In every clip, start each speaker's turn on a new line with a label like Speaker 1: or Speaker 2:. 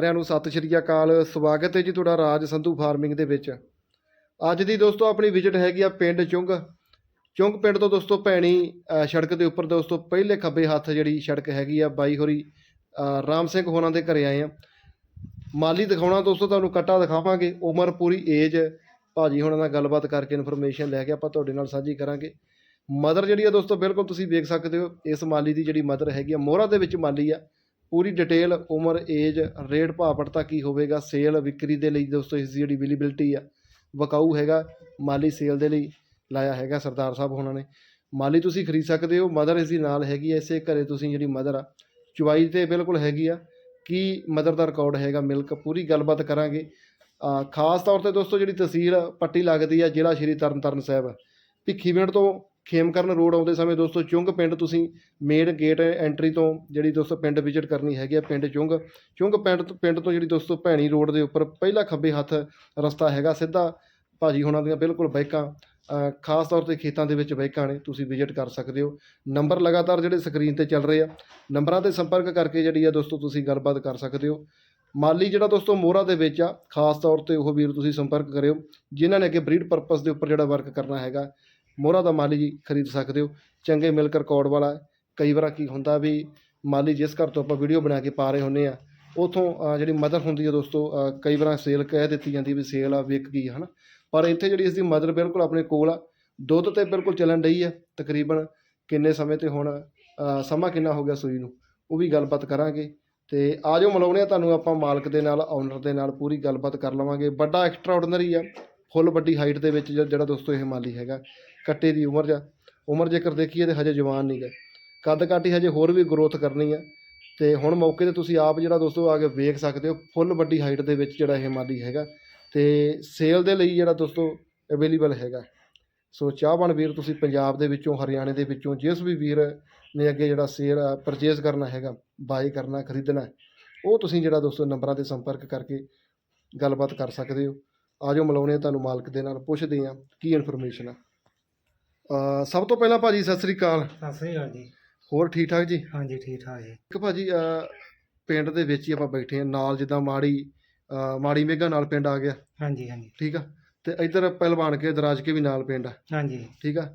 Speaker 1: ਸਾਰਿਆਂ ਨੂੰ ਸਤਿ ਸ਼੍ਰੀ ਅਕਾਲ, ਸਵਾਗਤ ਹੈ ਜੀ ਤੁਹਾਡਾ ਰਾਜ ਸੰਧੂ ਫਾਰਮਿੰਗ ਦੇ ਵਿੱਚ। ਅੱਜ ਦੀ ਦੋਸਤੋ ਆਪਣੀ ਵਿਜ਼ਿਟ ਹੈਗੀ ਆ ਪਿੰਡ ਚੁੰਗ। ਚੁੰਗ ਪਿੰਡ ਤੋਂ ਦੋਸਤੋ ਭੈਣੀ ਸੜਕ ਦੇ ਉੱਪਰ ਦੋਸਤੋ ਪਹਿਲੇ ਖੱਬੇ ਹੱਥ ਜਿਹੜੀ ਸੜਕ ਹੈਗੀ ਆ ਬਾਈ ਹੋਰੀ ਰਾਮ ਸਿੰਘ ਹੋਰਾਂ ਦੇ ਘਰੇ ਆਏ ਆ। ਮਾਲੀ ਦਿਖਾਉਣਾ ਦੋਸਤੋ, ਤੁਹਾਨੂੰ ਕੱਟਾ ਦਿਖਾਵਾਂਗੇ, ਉਮਰ ਪੂਰੀ ਏਜ ਭਾਜੀ ਹੁਣਾਂ ਨਾਲ ਗੱਲਬਾਤ ਕਰਕੇ ਇਨਫੋਰਮੇਸ਼ਨ ਲੈ ਕੇ ਆਪਾਂ ਤੁਹਾਡੇ ਨਾਲ ਸਾਂਝੀ ਕਰਾਂਗੇ। ਮਦਰ ਜਿਹੜੀ ਆ ਦੋਸਤੋ, ਬਿਲਕੁਲ ਤੁਸੀਂ ਵੇਖ ਸਕਦੇ ਹੋ, ਇਸ ਮਾਲੀ ਦੀ ਜਿਹੜੀ ਮਦਰ ਹੈਗੀ ਆ, ਮੋਹਰਾ ਦੇ ਵਿੱਚ ਮਾਲੀ ਆ। ਪੂਰੀ ਡਿਟੇਲ, ਉਮਰ, ਏਜ, ਰੇਟ ਭਾਅ ਪੜਤਾ ਕੀ ਹੋਵੇਗਾ, ਸੇਲ, ਵਿਕਰੀ ਦੇ ਲਈ ਦੋਸਤੋ ਇਸ ਦੀ ਜਿਹੜੀ ਅਵੇਲੇਬਿਲਟੀ ਆ, ਵਕਾਊ ਹੈਗਾ, ਮਾਲੀ ਸੇਲ ਦੇ ਲਈ ਲਾਇਆ ਹੈਗਾ ਸਰਦਾਰ ਸਾਹਿਬ ਉਹਨਾਂ ਨੇ। ਮਾਲੀ ਤੁਸੀਂ ਖਰੀਦ ਸਕਦੇ ਹੋ, ਮਦਰ ਇਸ ਦੀ ਨਾਲ ਹੈਗੀ ਐ ਇਸੇ ਘਰੇ ਤੁਸੀਂ ਜਿਹੜੀ ਮਦਰ ਆ ਚੁਵਾਈ ਤੇ ਬਿਲਕੁਲ ਹੈਗੀ ਆ। ਕੀ ਮਦਰ ਦਾ ਰਿਕਾਰਡ ਹੈਗਾ, ਮਿਲਕ ਪੂਰੀ ਗੱਲਬਾਤ ਕਰਾਂਗੇ। ਖਾਸ ਤੌਰ ਤੇ ਦੋਸਤੋ ਜਿਹੜੀ ਤਹਿਸੀਲ ਪੱਟੀ ਲੱਗਦੀ ਆ, ਜ਼ਿਲ੍ਹਾ ਸ਼੍ਰੀ ਤਰਨਤਾਰਨ ਸਾਹਿਬ ਭਿੱਖੀਵਿੰਡ ਤੋਂ ਖੇਮਕਰਨ ਰੋਡ ਆਉਂਦੇ ਸਮੇਂ ਦੋਸਤੋ ਚੁੰਗ ਪਿੰਡ ਤੁਸੀਂ ਮੇਨ ਗੇਟ ਐਂਟਰੀ ਤੋਂ ਜਿਹੜੀ ਦੋਸਤੋ ਪਿੰਡ ਵਿਜ਼ਿਟ ਕਰਨੀ ਹੈਗੀ ਆ ਪਿੰਡ ਚੁੰਗ। ਚੁੰਗ ਪਿੰਡ ਤੋਂ ਪਿੰਡ ਤੋਂ ਜਿਹੜੀ ਦੋਸਤੋ ਭੈਣੀ ਰੋਡ ਦੇ ਉੱਪਰ ਪਹਿਲਾ ਖੱਬੇ ਹੱਥ ਰਸਤਾ ਹੈਗਾ, ਸਿੱਧਾ ਭਾਜੀ ਹੁਣਾਂ ਦੀਆਂ ਬਿਲਕੁਲ ਬਾਈਕਾਂ ਖਾਸ ਤੌਰ ਤੇ ਖੇਤਾਂ ਦੇ ਵਿੱਚ ਬਾਈਕਾਂ ਨੇ, ਤੁਸੀਂ ਵਿਜ਼ਿਟ ਕਰ ਸਕਦੇ ਹੋ। ਨੰਬਰ ਲਗਾਤਾਰ ਜਿਹੜੇ ਸਕਰੀਨ ਤੇ ਚੱਲ ਰਹੇ ਆ, ਨੰਬਰਾਂ ਤੇ ਸੰਪਰਕ ਕਰਕੇ ਜਿਹੜੀ ਆ ਦੋਸਤੋ ਤੁਸੀਂ ਗੱਲਬਾਤ ਕਰ ਸਕਦੇ ਹੋ। ਮਾਲੀ ਜਿਹੜਾ ਦੋਸਤੋ ਮੋਹਰਾ ਦੇ ਵਿੱਚ ਆ, ਖਾਸ ਤੌਰ ਤੇ ਉਹ ਵੀਰ ਤੁਸੀਂ ਸੰਪਰਕ ਕਰਿਓ, ਜਿਨ੍ਹਾਂ ਨੇ ਅੱਗੇ ਬਰੀਡ ਪਰਪਸ ਦੇ ਉੱਪਰ ਜਿਹੜਾ ਵਰਕ ਕਰਨਾ ਹੈਗਾ। ਮੋਹਰਾ ਦਾ ਮਾਲੀ ਜੀ ਖਰੀਦ ਸਕਦੇ ਹੋ। ਚੰਗੇ ਮਿਲਕ ਰਿਕਾਰਡ ਵਾਲਾ, ਕਈ ਵਾਰ ਕੀ ਹੁੰਦਾ ਵੀ ਮਾਲੀ ਜਿਸ ਘਰ ਤੋਂ ਆਪਾਂ ਵੀਡੀਓ ਬਣਾ ਕੇ ਪਾ ਰਹੇ ਹੁੰਨੇ ਆ ਉਥੋਂ ਜਿਹੜੀ ਮਦਰ ਹੁੰਦੀ ਹੈ ਦੋਸਤੋ ਕਈ ਵਾਰ ਸੇਲ ਕਹਿ ਦਿੱਤੀ ਜਾਂਦੀ ਵੀ ਸੇਲ ਆ, ਵਿਕ ਗਈ, ਹਨਾ। ਪਰ ਇੱਥੇ ਜਿਹੜੀ ਇਸ ਦੀ ਮਦਰ ਬਿਲਕੁਲ ਆਪਣੇ ਕੋਲ ਆ। ਦੁੱਧ ਤੇ ਬਿਲਕੁਲ ਚੱਲਣ ਡਈ ਆ, ਤਕਰੀਬਨ ਕਿੰਨੇ ਸਮੇਂ ਤੇ ਹੁਣ ਸਮਾਂ ਕਿੰਨਾ ਹੋ ਗਿਆ ਸੂਈ ਨੂੰ, ਉਹ ਵੀ ਗੱਲਬਾਤ ਕਰਾਂਗੇ। ਤੇ ਆਜੋ ਮਿਲਾਉਣੇ ਆ ਤੁਹਾਨੂੰ ਆਪਾਂ ਮਾਲਕ ਦੇ ਨਾਲ ਓਨਰ ਦੇ ਨਾਲ, ਪੂਰੀ ਗੱਲਬਾਤ ਕਰ ਲਵਾਂਗੇ। ਵੱਡਾ ਐਕਸਟਰਾ ਆਰਡੀਨਰੀ ਆ ਫੁੱਲ ਵੱਡੀ ਹਾਈਟ ਦੇ ਵਿੱਚ ਜਿਹੜਾ ਦੋਸਤੋ ਇਹ ਮਾਲੀ ਹੈਗਾ। ਕੱਟੇ ਦੀ ਉਮਰ ਜਾਂ ਉਮਰ ਜੇਕਰ ਦੇਖੀਏ ਤੇ ਹਜੇ ਜਵਾਨ ਨਹੀਂ ਗਏ ਕੱਦ ਕਾਟੀ ਹਜੇ ਹੋਰ ਵੀ ਗਰੋਥ ਕਰਨੀ ਆ। ਤੇ ਹੁਣ ਮੌਕੇ ਤੇ ਤੁਸੀਂ ਆਪ ਜਿਹੜਾ ਦੋਸਤੋ ਆ ਕੇ ਵੇਖ ਸਕਦੇ ਹੋ ਫੁੱਲ ਵੱਡੀ ਹਾਈਟ ਦੇ ਵਿੱਚ ਜਿਹੜਾ ਇਹ ਮਾਲੀ ਹੈਗਾ। ਤੇ ਸੇਲ ਦੇ ਲਈ ਜਿਹੜਾ ਦੋਸਤੋ ਅਵੇਲੇਬਲ ਹੈਗਾ। ਸੋ ਚਾਹਵਾਨ ਵੀਰ ਤੁਸੀਂ ਪੰਜਾਬ ਦੇ ਵਿੱਚੋਂ, ਹਰਿਆਣੇ ਦੇ ਵਿੱਚੋਂ, ਜਿਸ ਵੀ ਵੀਰ ਨੇ ਅੱਗੇ ਜਿਹੜਾ ਸੇਲ ਪਰਚੇਜ਼ ਕਰਨਾ ਹੈਗਾ ਬਾਈ ਕਰਨਾ, ਖਰੀਦਣਾ, ਉਹ ਤੁਸੀਂ ਜਿਹੜਾ ਦੋਸਤੋ ਨੰਬਰਾਂ ਤੇ ਸੰਪਰਕ ਕਰਕੇ ਗੱਲਬਾਤ ਕਰ ਸਕਦੇ ਹੋ। ਆਜੋ ਮਿਲਾਉਣੇ ਆ ਤੁਹਾਨੂੰ ਮਾਲਕ ਦੇ ਨਾਲ, ਪੁੱਛਦੇ ਆ ਕੀ ਇਨਫੋਰਮੇਸ਼ਨ ਆ। ਅ, ਸਭ ਤੋਂ ਪਹਿਲਾਂ ਭਾਜੀ ਸਤਿ ਸ੍ਰੀ ਅਕਾਲ।
Speaker 2: ਸਤਿ ਸ੍ਰੀ ਅਕਾਲ ਜੀ।
Speaker 1: ਹੋਰ ਠੀਕ ਠਾਕ ਜੀ?
Speaker 2: ਹਾਂਜੀ ਠੀਕ ਠਾਕ ਜੀ।
Speaker 1: ਇੱਕ ਭਾਜੀ ਪਿੰਡ ਦੇ ਵਿੱਚ ਹੀ ਆਪਾਂ ਬੈਠੇ ਆ ਨਾਲ ਜਿੱਦਾਂ ਮਾੜੀ ਅ, ਮਾੜੀ ਮੇਗਾ ਨਾਲ ਪਿੰਡ ਆ ਗਿਆ।
Speaker 2: ਹਾਂਜੀ ਹਾਂਜੀ।
Speaker 1: ਠੀਕ ਆ? ਤੇ ਇੱਧਰ ਪਹਿਲਵਾਨ ਕੇ ਦਰਾਜ ਕੇ ਵੀ ਨਾਲ ਪਿੰਡ ਆ।
Speaker 2: ਹਾਂਜੀ।
Speaker 1: ਠੀਕ ਆ?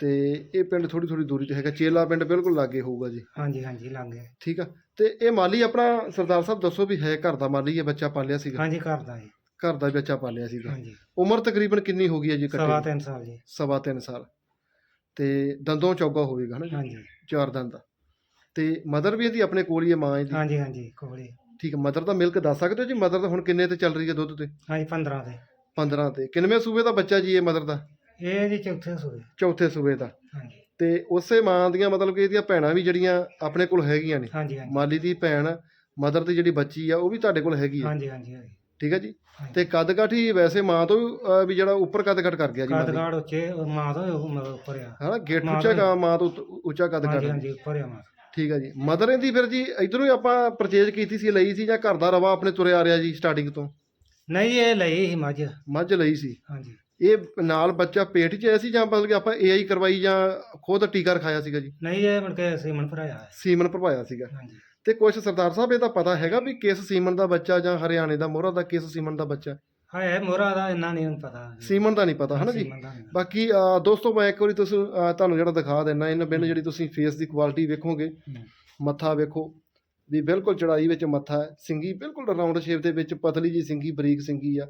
Speaker 1: ਤੇ ਇਹ ਪਿੰਡ ਥੋੜੀ ਥੋੜੀ ਦੂਰੀ ਤੇ ਹੈਗਾ। ਚੇਲਾ ਪਿੰਡ ਬਿਲਕੁਲ ਲਾਗੇ ਹੋਊਗਾ ਜੀ।
Speaker 2: ਹਾਂਜੀ ਹਾਂਜੀ ਲੰਘ ਗਏ
Speaker 1: ਠੀਕ ਆ? ਤੇ ਇਹ ਮਾਲੀ ਆਪਣਾ ਸਰਦਾਰ ਸਾਹਿਬ ਦੱਸੋ ਵੀ ਹੈ ਘਰ ਦਾ ਮਾਲੀ ਹੈ ਬੱਚਾ ਪਾਲਿਆ ਸੀਗਾ?
Speaker 2: ਹਾਂਜੀ ਕਰਦਾ ਜੀ।
Speaker 1: ਘਰ ਦਾ ਬੱਚਾ ਪਾਲਿਆ ਸੀਗਾ।
Speaker 2: ਹਾਂਜੀ।
Speaker 1: ਉਮਰ ਤਕਰੀਬਨ ਕਿੰਨੀ ਹੋ ਗਈ ਹੈ ਜੀ ਕੱਟੇ
Speaker 2: ਸਵਾ
Speaker 1: ਦੀ?
Speaker 2: ਤਿੰਨ ਸਾਲ ਜੀ।
Speaker 1: ਸਵਾ ਤਿੰਨ ਸਾਲ। ਤੇ ਦੰਦੋਂ ਚੌਗਾ ਹੋਵੇਗਾ ਹਨਾ ਜੀ?
Speaker 2: ਹਾਂਜੀ।
Speaker 1: ਚਾਰ ਦੰਦ ਦਾ। ਤੇ ਮਦਰ ਵੀ ਇਹਦੀ ਆਪਣੇ ਕੋਲ ਹੀ ਹੈ ਮਾਂ ਇਹਦੀ?
Speaker 2: ਹਾਂਜੀ ਹਾਂਜੀ ਕੋਲੇ
Speaker 1: ਠੀਕ ਹੈ ਮਦਰ ਦਾ ਮਿਲਕ ਦੱਸ ਸਕਦੇ ਹੋ ਜੀ? ਮਦਰ ਦਾ ਹੁਣ ਕਿੰਨੇ ਤੇ ਚੱਲ ਰਹੀ ਹੈ ਦੁੱਧ ਤੇ?
Speaker 2: ਹਾਂਜੀ 15 ਦੇ
Speaker 1: 15 ਤੇ। ਕਿੰਨਵੇਂ ਸੂਬੇ ਦਾ ਬੱਚਾ ਜੀ ਇਹ ਮਦਰ ਦਾ?
Speaker 2: ਇਹ ਜੀ ਚੌਥੇ ਸੂਏ
Speaker 1: ਚੌਥੇ ਸੂਬੇ ਦਾ।
Speaker 2: ਹਾਂਜੀ।
Speaker 1: ਤੇ ਉਸੇ ਮਾਂ ਦੀਆਂ ਮਤਲਬ ਕਿ ਇਹਦੀਆਂ ਭੈਣਾਂ ਵੀ ਜਿਹੜੀਆਂ ਆਪਣੇ ਕੋਲ ਹੈਗੀਆਂ ਨੇ।
Speaker 2: ਹਾਂਜੀ ਹਾਂਜੀ।
Speaker 1: ਮਾਲੀ ਦੀ ਭੈਣ ਮਦਰ ਦੀ ਜਿਹੜੀ ਬੱਚੀ ਆ ਉਹ ਵੀ ਤੁਹਾਡੇ ਕੋਲ ਹੈਗੀ ਆ
Speaker 2: ਹਾਂਜੀ ਹਾਂਜੀ ਹਾਂਜੀ।
Speaker 1: ਠੀਕ ਹੈ ਜੀ। ਤੇ ਕੱਦ ਕਾਠੀ ਵੈਸੇ ਮਾਂ ਤੋਂ ਵੀ, ਅਹ, ਵੀ ਜਿਹੜਾ ਉੱਪਰ ਕੱਦ ਕੱਟ ਕਰ ਗਿਆ ਜੀ ਮਾਲੀ
Speaker 2: ਕਾਦਗਾੜ ਉੱਚੇ ਮਾਂ ਦਾ ਉਹ ਮਤਲਬ ਉੱਪਰ ਆ।
Speaker 1: ਹਨਾ ਗੇਟ
Speaker 2: ਮਾਂ
Speaker 1: ਉੱਚਾ ਕਾ ਮਾਂ ਤੋਂ ਉੱਤ- ਉੱਚਾ ਕੱਦ
Speaker 2: ਹਾਂਜੀ
Speaker 1: ਕੱਟ
Speaker 2: ਹਾਂਜੀ ਉੱਪਰ ਆ ਮਾਂ
Speaker 1: ਠੀਕ ਹੈ ਜੀ। ਮਦਰ ਇਹਦੀ ਫਿਰ ਜੀ ਇਧਰੋਂ ਹੀ ਆਪਾਂ ਪਰਚੇਜ ਕੀਤੀ ਸੀ ਲਈ ਸੀ ਜਾਂ ਘਰ ਦਾ ਰਵਾ ਆਪਣੇ ਤੁਰੇ ਆ ਰਿਹਾ ਜੀ ਸਟਾਰਟਿੰਗ ਤੋਂ?
Speaker 2: ਨਹੀਂ ਇਹ ਲਈ ਸੀ ਮੱਝ।
Speaker 1: ਮੱਝ ਲਈ ਸੀ।
Speaker 2: ਹਾਂਜੀ।
Speaker 1: ਇਹ ਨਾਲ ਬੱਚਾ ਪੇਟ 'ਚ ਆਇਆ ਸੀ ਜਾਂ ਮਤਲਬ ਕਿ ਆਪਾਂ ਏਆਈ ਕਰਵਾਈ ਜਾਂ ਖੁਦ ਟੀਕਾ ਰਖਾਇਆ ਸੀਗਾ ਜੀ?
Speaker 2: ਨਹੀਂ ਇਹ ਮੁੜ ਕੇ ਸੀਮਨ ਭਰਾਇਆ ਹੈ
Speaker 1: ਸੀਮਨ ਭਰਵਾਇਆ ਸੀਗਾ।
Speaker 2: ਹਾਂਜੀ।
Speaker 1: ਤੇ ਕੁਝ ਸਰਦਾਰ ਸਾਹਿਬ ਇਹ ਤਾਂ ਪਤਾ ਹੈਗਾ ਵੀ ਕਿਸ ਸੀਮਨ ਦਾ ਬੱਚਾ ਜਾਂ ਹਰਿਆਣੇ ਦਾ ਮੋਹਰਾ ਦਾ ਕਿਸ ਸੀਮਨ ਦਾ ਬੱਚਾ
Speaker 2: ਹਾਂ ਇਹ ਮੋਰਾ ਦਾ ਇੰਨਾ ਨਹੀਂ ਪਤਾ।
Speaker 1: ਸੀਮਨ ਦਾ ਨਹੀਂ ਪਤਾ ਹਨਾ ਜੀ। ਬਾਕੀ ਦੋਸਤੋ ਮੈਂ ਇੱਕ ਵਾਰੀ ਤੁਸੀਂ ਤੁਹਾਨੂੰ ਜਿਹੜਾ ਦਿਖਾ ਦਿੰਨਾ ਇਹਨਾਂ ਬਿੰਨ ਜਿਹੜੀ ਤੁਸੀਂ ਫੇਸ ਦੀ ਕੁਆਲਿਟੀ ਵੇਖੋਗੇ। ਮੱਥਾ ਵੇਖੋ ਵੀ ਬਿਲਕੁਲ ਚੜਾਈ ਵਿੱਚ ਮੱਥਾ ਹੈ ਸਿੰਗੀ ਬਿਲਕੁਲ ਰਾਉਂਡ ਸ਼ੇਪ ਦੇ ਵਿੱਚ ਪਤਲੀ ਜੀ ਸਿੰਗੀ ਬਰੀਕ ਸਿੰਗੀ ਆ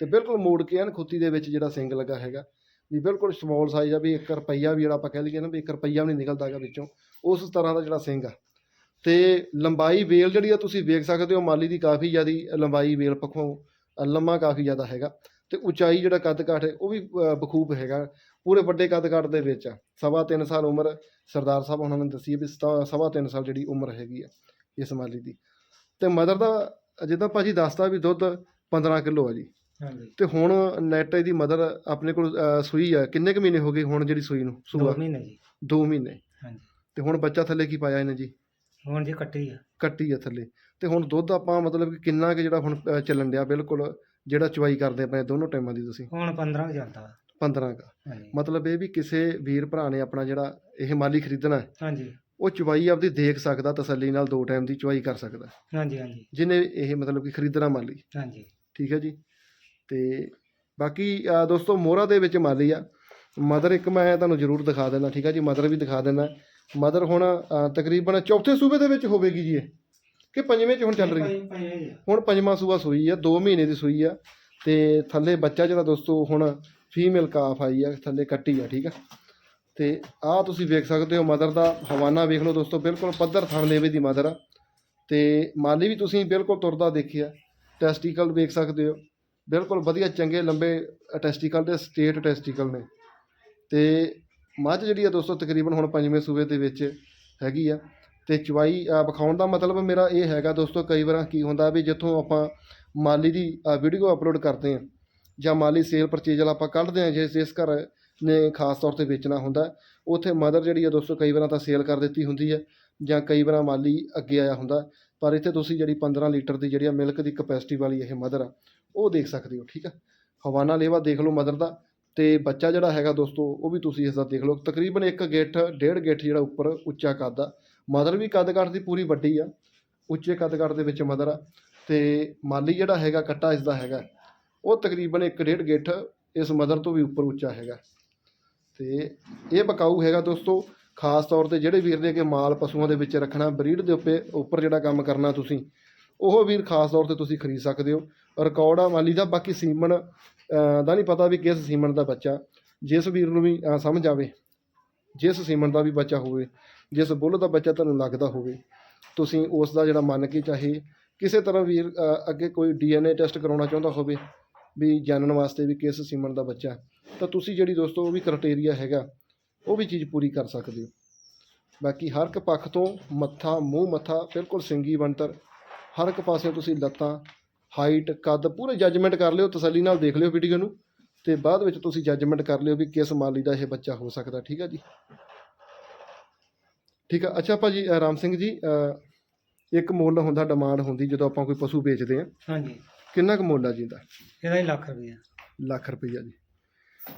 Speaker 1: ਤੇ ਬਿਲਕੁਲ ਮੋੜ ਕੇ ਐਨ ਖੁੱਤੀ ਦੇ ਵਿੱਚ ਜਿਹੜਾ ਸਿੰਗ ਲੱਗਾ ਹੈਗਾ ਵੀ ਬਿਲਕੁਲ ਸਮਾਲ ਸਾਈਜ਼ ਆ ਵੀ 1 ਰੁਪਈਆ ਵੀ ਜਿਹੜਾ ਆਪਾਂ ਕਹਿ ਲਈਏ ਨਾ ਵੀ 1 ਰੁਪਈਆ ਵੀ ਨਹੀਂ ਨਿਕਲਦਾ ਹੈਗਾ ਵਿੱਚੋਂ ਉਸ ਤਰ੍ਹਾਂ ਦਾ ਜਿਹੜਾ ਸਿੰਗ ਆ ਤੇ ਲੰਬਾਈ ਵੇਲ ਜਿਹੜੀ ਆ ਤੁਸੀਂ ਵੇਖ ਸਕਦੇ ਹੋ ਮਾਲੀ ਦੀ ਕਾਫੀ ਜ਼ਿਆਦੀ ਲੰਬਾਈ ਵੇਲ ਪੱਖੋਂ ਲੰਮਾ ਕਾਫੀ ਜ਼ਿਆਦਾ ਹੈਗਾ। ਤੇ ਉਚਾਈ ਜਿਹੜਾ ਕੱਦ ਕਾਠ ਹੈ ਉਹ ਵੀ ਬਖੂਬ ਹੈਗਾ। ਪੂਰੇ ਵੱਡੇ ਕੱਦ ਕਾਠ ਦੇ ਵਿੱਚ ਆ। ਸਵਾ ਤਿੰਨ ਸਾਲ ਉਮਰ ਸਰਦਾਰ ਸਾਹਿਬ ਉਹਨਾਂ ਨੇ ਦੱਸੀ ਹੈ ਵੀ ਸਵਾ ਤਿੰਨ ਸਾਲ ਜਿਹੜੀ ਉਮਰ ਹੈਗੀ ਆ ਇਸ ਮਾਲੀ ਦੀ। ਤੇ ਮਦਰ ਦਾ ਜਿੱਦਾਂ ਭਾਜੀ ਦੱਸਦਾ ਵੀ ਦੁੱਧ 15 ਕਿਲੋ ਆ ਜੀ।
Speaker 2: ਹਾਂਜੀ।
Speaker 1: ਤੇ ਹੁਣ ਨੈਟ ਇਹਦੀ ਮਦਰ ਆਪਣੇ ਕੋਲ ਸੂਈ ਆ। ਕਿੰਨੇ ਕੁ ਮਹੀਨੇ ਹੋ ਗਏ ਹੁਣ ਜਿਹੜੀ ਸੂਈ ਨੂੰ?
Speaker 2: ਦੋ
Speaker 1: ਸੂਆ
Speaker 2: ਮਹੀਨੇ ਜੀ।
Speaker 1: 2 ਮਹੀਨੇ।
Speaker 2: ਹਾਂਜੀ।
Speaker 1: ਤੇ ਹੁਣ ਬੱਚਾ ਥੱਲੇ ਕੀ ਪਾਇਆ ਇਹਨੇ ਜੀ?
Speaker 2: ਹੁਣ ਜੀ ਕੱਟੀ ਆ।
Speaker 1: ਕੱਟੀ ਆ ਥੱਲੇ। ਤੇ ਹੁਣ ਦੁੱਧ ਆਪਾਂ ਮਤਲਬ ਕਿ ਕਿੰਨਾ ਕਿ ਜਿਹੜਾ ਹੁਣ ਅ, ਚੱਲਣ ਡਿਆ ਬਿਲਕੁਲ ਜਿਹੜਾ ਚਵਾਈ ਕਰਦੇ ਪਏ ਦੋਨੋਂ ਟਾਈਮਾਂ ਦੀ ਤੁਸੀਂ?
Speaker 2: ਹੁਣ 15 ਕੁ ਚੱਲਦਾ। ਵਾ।
Speaker 1: 15 ਕਾ।
Speaker 2: ਹਾਂਜੀ।
Speaker 1: ਮਤਲਬ ਇਹ ਵੀ ਕਿਸੇ ਵੀਰ ਭਰਾ ਨੇ ਆਪਣਾ ਜਿਹੜਾ ਇਹ ਮਾਲੀ ਖਰੀਦਣਾ ਹੈ
Speaker 2: ਹਾਂਜੀ।
Speaker 1: ਉਹ ਚਵਾਈ ਆਪਦੀ ਦੇਖ ਸਕਦਾ ਤਸੱਲੀ ਨਾਲ ਦੋ ਟਾਈਮ ਦੀ ਚਵਾਈ ਕਰ ਸਕਦਾ।
Speaker 2: ਹਾਂਜੀ ਹਾਂਜੀ।
Speaker 1: ਜਿਹਨੇ ਇਹ ਮਤਲਬ ਕਿ ਖਰੀਦਣਾ ਮਾਲੀ।
Speaker 2: ਹਾਂਜੀ।
Speaker 1: ਠੀਕ ਹੈ ਜੀ। ਤੇ ਬਾਕੀ ਅ, ਦੋਸਤੋ ਮੋਹਰਾ ਦੇ ਵਿੱਚ ਮਾਲੀ ਆ। ਮਦਰ ਇੱਕ ਮੈਂ ਤੁਹਾਨੂੰ ਜ਼ਰੂਰ ਦਿਖਾ ਦਿੰਦਾ ਠੀਕ ਹੈ ਜੀ? ਮਦਰ ਵੀ ਦਿਖਾ ਦਿੰਦਾ। ਮਦਰ ਹੁਣ ਅ, ਤਕਰੀਬਨ ਚੌਥੇ ਸੂਬੇ ਦੇ ਵਿੱਚ ਹੋਵੇਗੀ ਜੀ ਇਹ। ਕਿ ਪੰਜਵੇਂ ਚ ਹੁਣ ਚੱਲ ਰਹੀ ਹੈ। ਹੁਣ ਪੰਜਵਾਂ ਸੂਆ ਸੂਈ ਆ 2 ਮਹੀਨੇ ਦੀ ਸੂਈ ਆ। ਤੇ ਥੱਲੇ ਬੱਚਾ ਜਿਹੜਾ ਦੋਸਤੋ ਹੁਣ ਫੀਮੇਲ ਕਾਫ ਆਈ ਆ ਥੱਲੇ ਕੱਟੀ ਆ ਠੀਕ ਆ? ਤੇ ਆਹ ਤੁਸੀਂ ਵੇਖ ਸਕਦੇ ਹੋ ਮਦਰ ਦਾ ਹਵਾਨਾ ਵੇਖ ਲਓ ਦੋਸਤੋ ਬਿਲਕੁਲ ਪੱਧਰ ਥਣ ਲੇਵੇ ਦੀ ਮਦਰ ਆ। ਤੇ ਮਾਲੀ ਵੀ ਤੁਸੀਂ ਬਿਲਕੁਲ ਤੁਰਦਾ ਦੇਖਿਆ ਟੈਸਟੀਕਲ ਵੇਖ ਸਕਦੇ ਹੋ। ਬਿਲਕੁਲ ਵਧੀਆ ਚੰਗੇ ਲੰਬੇ ਟੈਸਟੀਕਲ ਦੇ ਸਟੇਟ ਟੈਸਟੀਕਲ ਨੇ। ਤੇ ਮੱਝ ਜਿਹੜੀ ਆ ਦੋਸਤੋ ਤਕਰੀਬਨ ਹੁਣ ਪੰਜਵੇਂ ਸੂਬੇ ਦੇ ਵਿੱਚ ਹੈਗੀ ਆ। ਤੇ ਚਵਾਈ ਵਿਖਾਉਣ ਦਾ ਮਤਲਬ ਮੇਰਾ ਇਹ ਹੈਗਾ ਦੋਸਤੋ ਕਈ ਵਾਰ ਕੀ ਹੁੰਦਾ ਵੀ ਜਿੱਥੋਂ ਆਪਾਂ ਮਾਲੀ ਦੀ ਵੀਡੀਓ ਅਪਲੋਡ ਕਰਦੇ ਹਾਂ ਜਾਂ ਮਾਲੀ ਸੇਲ ਪਰਚੇਜ ਵਾਲਾ ਆਪਾਂ ਕੱਢਦੇ ਹਾਂ ਜਿਸ ਜਿਸ ਘਰ ਨੇ ਖਾਸ ਤੌਰ ਤੇ ਵੇਚਣਾ ਹੁੰਦਾ, ਉੱਥੇ ਮਦਰ ਜਿਹੜੀ ਆ ਦੋਸਤੋ ਕਈ ਵਾਰਾਂ ਤਾਂ ਸੇਲ ਕਰ ਦਿੱਤੀ ਹੁੰਦੀ ਹੈ ਜਾਂ ਕਈ ਵਾਰਾਂ ਮਾਲੀ ਅੱਗੇ ਆਇਆ ਹੁੰਦਾ, ਪਰ ਇੱਥੇ ਤੁਸੀਂ ਜਿਹੜੀ 15 ਲੀਟਰ ਦੀ ਜਿਹੜੀ ਆ ਮਿਲਕ ਦੀ ਕਪੈਸਿਟੀ ਵਾਲੀ ਇਹ ਮਦਰ ਆ, ਉਹ ਦੇਖ ਸਕਦੇ ਹੋ, ਠੀਕ ਆ? ਹਵਾਨਾ ਲੇਵਾ ਦੇਖ ਲਓ ਮਦਰ ਦਾ ਤੇ ਬੱਚਾ ਜਿਹੜਾ ਹੈਗਾ ਦੋਸਤੋ, ਉਹ ਵੀ ਤੁਸੀਂ ਇਸ ਦਾ ਦੇਖ ਲਓ। ਤਕਰੀਬਨ ਇੱਕ ਗਿੱਠ, ਡੇਢ ਗਿੱਠ ਜਿਹੜਾ ਉੱਪਰ ਉੱਚਾ ਕੱਦ ਆ। ਮਦਰ ਵੀ ਕੱਦ ਦੀ ਪੂਰੀ ਵੱਡੀ ਆ। ਉੱਚੇ ਕੱਦ ਦੇ ਵਿੱਚ ਮਦਰ ਆ। ਤੇ ਮਾਲੀ ਜਿਹੜਾ ਹੈਗਾ ਕੱਟਾ ਇਸ ਦਾ ਹੈਗਾ। ਉਹ ਤਕਰੀਬਨ ਇੱਕ ਡੇਢ ਗਿੱਠ ਇਸ ਮਦਰ ਤੋਂ ਵੀ ਉੱਪਰ ਉੱਚਾ ਹੈਗਾ। ਤੇ ਇਹ ਬਕਾਊ ਹੈਗਾ ਦੋਸਤੋ, ਖਾਸ ਤੌਰ ਤੇ ਜਿਹੜੇ ਵੀਰ ਨੇ ਕਿ ਮਾਲ ਪਸ਼ੂਆਂ ਦੇ ਵਿੱਚ ਰੱਖਣਾ, ਬਰੀਡ ਦੇ ਉੱਪਰ ਉੱਪਰ ਜਿਹੜਾ ਕੰਮ ਕਰਨਾ ਤੁਸੀਂ, ਉਹ ਵੀਰ ਖਾਸ ਤੌਰ ਤੇ ਤੁਸੀਂ ਖਰੀਦ ਸਕਦੇ ਹੋ। ਰਿਕਾਰਡ ਆ, ਮਾਲੀ ਦਾ, ਬਾਕੀ ਸੀਮਨ ਦਾ ਨਹੀਂ ਪਤਾ ਵੀ ਕਿਸ ਸੀਮਨ ਦਾ ਬੱਚਾ। ਜਿਸ ਵੀਰ ਨੂੰ ਵੀ ਸਮਝ ਆਵੇ, ਜਿਸ ਸੀਮਨ ਦਾ ਵੀ ਬੱਚਾ ਹੋਵੇ, ਜਿਸ ਬੁੱਲ ਦਾ ਬੱਚਾ ਤੁਹਾਨੂੰ ਲੱਗਦਾ ਹੋਵੇ, ਤੁਸੀਂ ਉਸ ਦਾ ਜਿਹੜਾ ਮੰਨ ਕੇ ਚਾਹੇ, ਕਿਸੇ ਤਰ੍ਹਾਂ ਵੀਰ ਅੱਗੇ ਕੋਈ ਡੀਐਨਏ ਟੈਸਟ ਕਰਾਉਣਾ ਚਾਹੁੰਦਾ ਹੋਵੇ, ਵੀ ਜਾਣਨ ਵਾਸਤੇ ਵੀ ਕਿਸ ਸੀਮਨ ਦਾ ਬੱਚਾ, ਤਾਂ ਤੁਸੀਂ ਜਿਹੜੀ ਦੋਸਤੋ ਉਹ ਵੀ ਕ੍ਰਾਈਟੇਰੀਆ ਹੈਗਾ, ਉਹ ਵੀ ਚੀਜ਼ ਪੂਰੀ ਕਰ ਸਕਦੇ ਹੋ। ਬਾਕੀ ਹਰ ਇੱਕ ਪੱਖ ਤੋਂ ਮੱਥਾ, ਮੂੰਹ ਮੱਥਾ ਬਿਲਕੁਲ ਸਿੰਗੀ ਬਣਤਰ, ਹਰ ਇੱਕ ਪਾਸੇ ਤੁਸੀਂ ਲੱਤਾਂ ਹਾਈਟ ਕੱਦ ਪੂਰੇ ਜੱਜਮੈਂਟ ਕਰ ਲਿਓ ਤਸੱਲੀ ਨਾਲ ਦੇਖ ਲਿਓ ਵੀਡੀਓ ਨੂੰ ਤੇ ਬਾਅਦ ਵਿੱਚ ਤੁਸੀਂ ਜੱਜਮੈਂਟ ਕਰ ਲਿਓ ਵੀ ਕਿਸ ਮਾਲੀ ਦਾ ਇਹ ਬੱਚਾ ਹੋ ਸਕਦਾ ਠੀਕ ਹੈ ਜੀ? ਠੀਕ ਆ ਅੱਛਾ ਭਾਜੀ ਰਾਮ ਸਿੰਘ ਜੀ ਇੱਕ ਮੁੱਲ ਹੁੰਦਾ ਡਿਮਾਂਡ ਹੁੰਦੀ ਜਦੋਂ ਆਪਾਂ ਕੋਈ ਪਸ਼ੂ ਵੇਚਦੇ ਆ।
Speaker 2: ਹਾਂਜੀ।
Speaker 1: ਕਿੰਨਾ ਕੁ ਮੁੱਲ ਆ ਜੀ ਇਹਦਾ?
Speaker 2: ਹੀ ਲੱਖ ਰੁਪਈਆ।
Speaker 1: ਲੱਖ ਰੁਪਈਆ ਜੀ।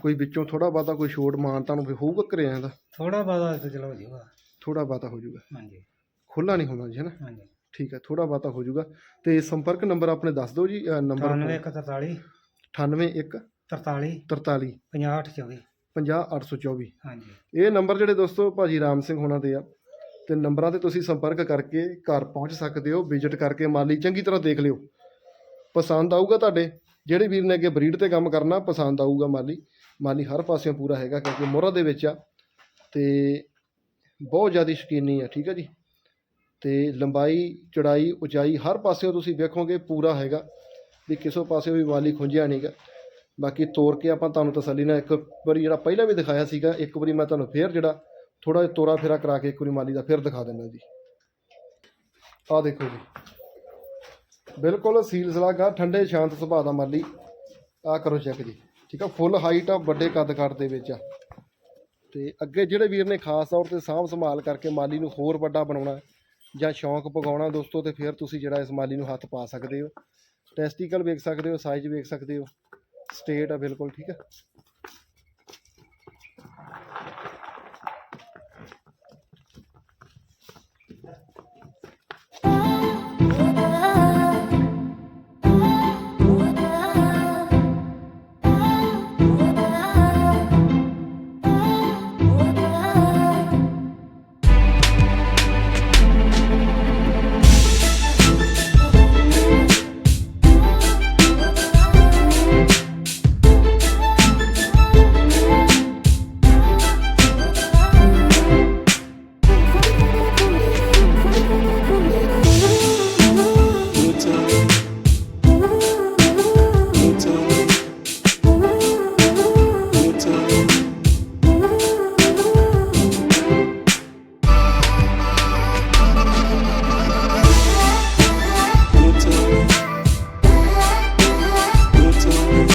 Speaker 1: ਕੋਈ ਵਿੱਚੋਂ ਥੋੜਾ ਬਾਤਾ ਕੋਈ ਛੋਟ ਮਾਨਤਾ ਨੂੰ ਵੀ ਹੋਊਗਾ ਘਰਿਆਂ ਦਾ
Speaker 2: ਥੋੜਾ ਬਾਦਾ ਤੇ ਚਲੋ ਹੋ ਜਾਊਗਾ।
Speaker 1: ਥੋੜਾ ਬਾਤਾ ਹੋ ਜਾਊਗਾ।
Speaker 2: ਹਾਂਜੀ।
Speaker 1: ਖੁੱਲਾ ਨਹੀਂ ਹੋਣਾ ਜੀ ਹੈ ਨਾ?
Speaker 2: ਹਾਂਜੀ।
Speaker 1: ਠੀਕ ਹੈ ਥੋੜਾ ਬਾਤਾ ਹੋ ਜਾਊਗਾ। ਤੇ ਸੰਪਰਕ ਨੰਬਰ ਆਪਣੇ ਦੱਸ ਦਿਓ ਜੀ ਅ, ਨੰਬਰ
Speaker 2: 91
Speaker 1: 98
Speaker 2: 43
Speaker 1: 43
Speaker 2: 50 24
Speaker 1: 50824
Speaker 2: ਹਾਂਜੀ।
Speaker 1: ਇਹ ਨੰਬਰ ਜਿਹੜੇ ਦੋਸਤੋ ਭਾਜੀ ਰਾਮ ਸਿੰਘ ਹੋਣਾ ਦੇ ਆ। ਤੇ ਨੰਬਰਾਂ ਤੇ ਤੁਸੀਂ ਸੰਪਰਕ ਕਰਕੇ ਘਰ ਪਹੁੰਚ ਸਕਦੇ ਹੋ ਵਿਜ਼ਿਟ ਕਰਕੇ ਮਾਲੀ ਚੰਗੀ ਤਰ੍ਹਾਂ ਦੇਖ ਲਿਓ। ਪਸੰਦ ਆਊਗਾ ਤੁਹਾਡੇ ਜਿਹੜੇ ਵੀਰ ਨੇ ਅੱਗੇ ਬਰੀਡ ਤੇ ਕੰਮ ਕਰਨਾ ਪਸੰਦ ਆਊਗਾ ਮਾਲੀ। ਮਾਲੀ ਹਰ ਪਾਸਿਓਂ ਪੂਰਾ ਹੈਗਾ ਕਿਉਂਕਿ ਮੋਹਰਾ ਦੇ ਵਿੱਚ ਆ। ਤੇ ਬਹੁਤ ਜ਼ਿਆਦਾ ਸ਼ਕੀਨੀ ਆ ਠੀਕ ਆ ਜੀ। ਅਤੇ ਲੰਬਾਈ, ਚੜਾਈ, ਉਚਾਈ ਹਰ ਪਾਸਿਓ ਤੁਸੀਂ ਵੇਖੋਗੇ ਪੂਰਾ ਹੈਗਾ ਵੀ ਕਿਸੇ ਪਾਸਿਓਂ ਵੀ ਮਾਲੀ ਖੁੰਝਿਆ ਨਹੀਂ ਗਾ ਬਾਕੀ ਤੋਰ ਕੇ ਆਪਾਂ ਤੁਹਾਨੂੰ ਤਸੱਲੀ ਨਾਲ ਇੱਕ ਵਾਰੀ ਜਿਹੜਾ ਪਹਿਲਾਂ ਵੀ ਦਿਖਾਇਆ ਸੀਗਾ, ਇੱਕ ਵਾਰੀ ਮੈਂ ਤੁਹਾਨੂੰ ਫੇਰ ਜਿਹੜਾ ਥੋੜਾ ਜਿਹਾ ਤੋਰਾ ਫੇਰਾ ਕਰਾ ਕੇ ਇੱਕ ਵਾਰੀ ਮਾਲੀ ਦਾ ਫੇਰ ਦਿਖਾ ਦਿੰਦਾ ਜੀ। ਆਹ ਦੇਖੋ ਜੀ। ਬਿਲਕੁਲ ਸੀਲ ਸਲਾਗਾ, ਠੰਡੇ, ਸ਼ਾਂਤ ਸੁਭਾਅ ਦਾ ਮਾਲੀ। ਆਹ ਕਰੋ ਚੈੱਕ ਜੀ। ਠੀਕ ਆ ਫੁੱਲ ਹਾਈਟ ਆ, ਵੱਡੇ ਕੱਦ ਕੱਟ ਦੇ ਵਿੱਚ ਆ। ਤੇ ਅੱਗੇ ਜਿਹੜੇ ਵੀਰ ਨੇ ਖਾਸ ਤੌਰ ਤੇ ਸਾਂਭ ਸੰਭਾਲ ਕਰਕੇ ਮਾਲੀ ਨੂੰ ਹੋਰ ਵੱਡਾ ਬਣਾਉਣਾ ਜਾਂ ਸ਼ੌਂਕ ਪਗਾਉਣਾ ਦੋਸਤੋ, ਤੇ ਫਿਰ ਤੁਸੀਂ ਜਿਹੜਾ ਇਸ ਮਾਲੀ ਨੂੰ ਹੱਥ ਪਾ ਸਕਦੇ ਹੋ। ਟੈਸਟੀਕਲ ਵੇਖ ਸਕਦੇ ਹੋ ਸਾਈਜ਼ ਵੇਖ ਸਕਦੇ ਹੋ। ਸਟੇਟ ਆ ਬਿਲਕੁਲ, ਠੀਕ ਹੈ।